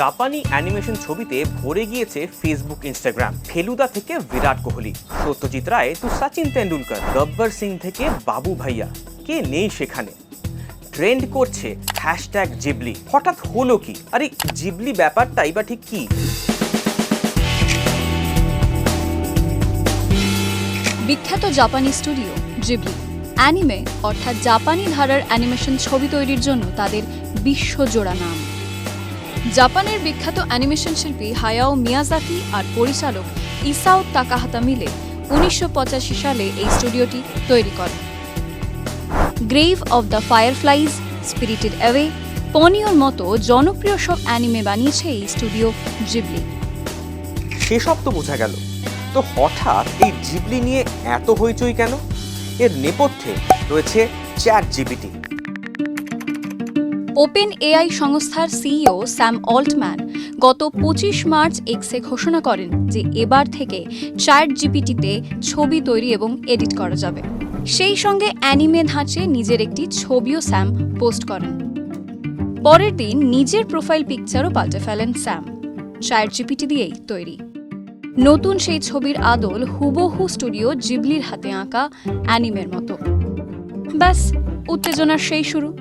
জাপানি অ্যানিমেশন ছবিতে ভরে গিয়েছে ফেসবুক ইনস্টাগ্রাম ফেলুদা থেকে বিরাট কোহলি। সত্যজিৎ রায় তো সচিন তেন্ডুলকর। গব্বর সিং থেকে বাবু ভাইয়া। কে নেই সেখানে? ট্রেন্ড করছে হ্যাশট্যাগ জিবলি। হঠাৎ হলো কি? আরে, জিবলি ব্যাপারটাই বা ঠিক কি? বিখ্যাত জাপানি স্টুডিও, জিবলি। অ্যানিমে, অর্থাৎ জাপানি ধারার অ্যানিমেশন ছবি তৈরির জন্য তাদের বিশ্বজোড়া নাম। জাপানের বিখ্যাত অ্যানিমেশন শিল্পী হায়াও মিয়াজাকি আর পরিচালক ইসাও তাকাহাতা মিলে উনিশশো পঁচাশি সালে এই স্টুডিওটি তৈরি করে Grave of the Fireflies Spirited Away পনিওর মতো জনপ্রিয় সব অ্যানিমে বানিয়েছে এই স্টুডিও জিবলি। সেসব তো বোঝা গেল। তো হঠাৎ এই জিবলি নিয়ে এত হইচই কেন? এর নেপথ্যে রয়েছে চ্যাট জিবিটি ওপেন এআই সংস্থার সিইও স্যাম অল্টম্যান গত পঁচিশ মার্চ এক্সে ঘোষণা করেন যে এবার থেকে চ্যাট জিপিটিতে ছবি তৈরি এবং এডিট করা যাবে। সেই সঙ্গে অ্যানিমে ধাঁচে নিজের একটি ছবিও স্যাম পোস্ট করেন। পরের দিন নিজের প্রোফাইল পিকচারও পাল্টে ফেলেন স্যাম। চ্যাট জিপিটি দিয়েই তৈরি। নতুন সেই ছবির আদল হুবহু স্টুডিও জিবলির হাতে আঁকা অ্যানিমের মতো। ব্যাস, উত্তেজনার সেই শুরু।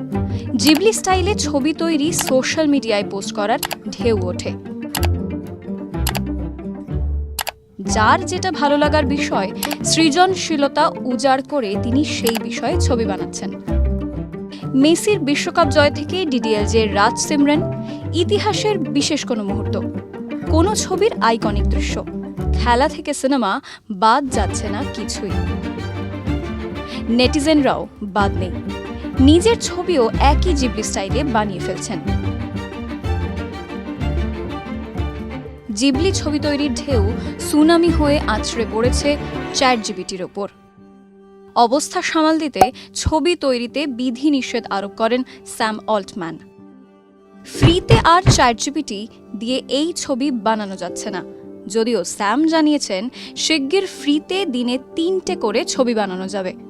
জিবলি স্টাইলে ছবি তৈরি সোশ্যাল মিডিয়ায় পোস্ট করার ঢেউ ওঠে। যার যেটা ভালো লাগার বিষয়, সৃজনশীলতা উজাড় করে তিনি সেই বিষয়ে ছবি বানাচ্ছেন। মেসির বিশ্বকাপ জয় থেকে ডিডিএলজের রাজ সিমরেন, ইতিহাসের বিশেষ কোনো মুহূর্ত, কোনো ছবির আইকনিক দৃশ্য, খেলা থেকে সিনেমা বাদ যাচ্ছে না কিছুই। নেটিজেনরাও বাদ নেই। নিজের ছবিও একই জিবলি স্টাইলে বানিয়ে ফেলছেন। জিবলি ছবি তৈরির ঢেউ সুনামি হয়ে আছড়ে পড়েছে চ্যাট জিবিটির ওপর। অবস্থা সামাল দিতে ছবি তৈরিতে বিধি নিষেধ আরোপ করেন স্যাম অল্টম্যান। ফ্রিতে আর চ্যাট জিপিটি দিয়ে এই ছবি বানানো যাচ্ছে না। যদিও স্যাম জানিয়েছেন, শিগগির ফ্রিতে দিনে তিনটে করে ছবি বানানো যাবে।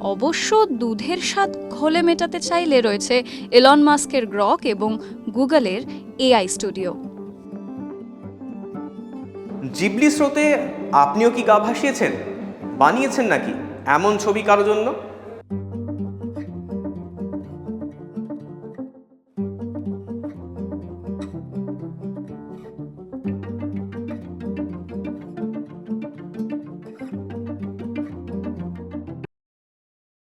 অবশ্য দুধের স্বাদ ঘোলে মেটাতে চাইলে রয়েছে এলন মাস্কের গ্রক এবং গুগলের এআই স্টুডিও জিবলি স্রোতে আপনিও কি গা ভাসিয়েছেন? বানিয়েছেন নাকি? এমন ছবি কারও জন্য?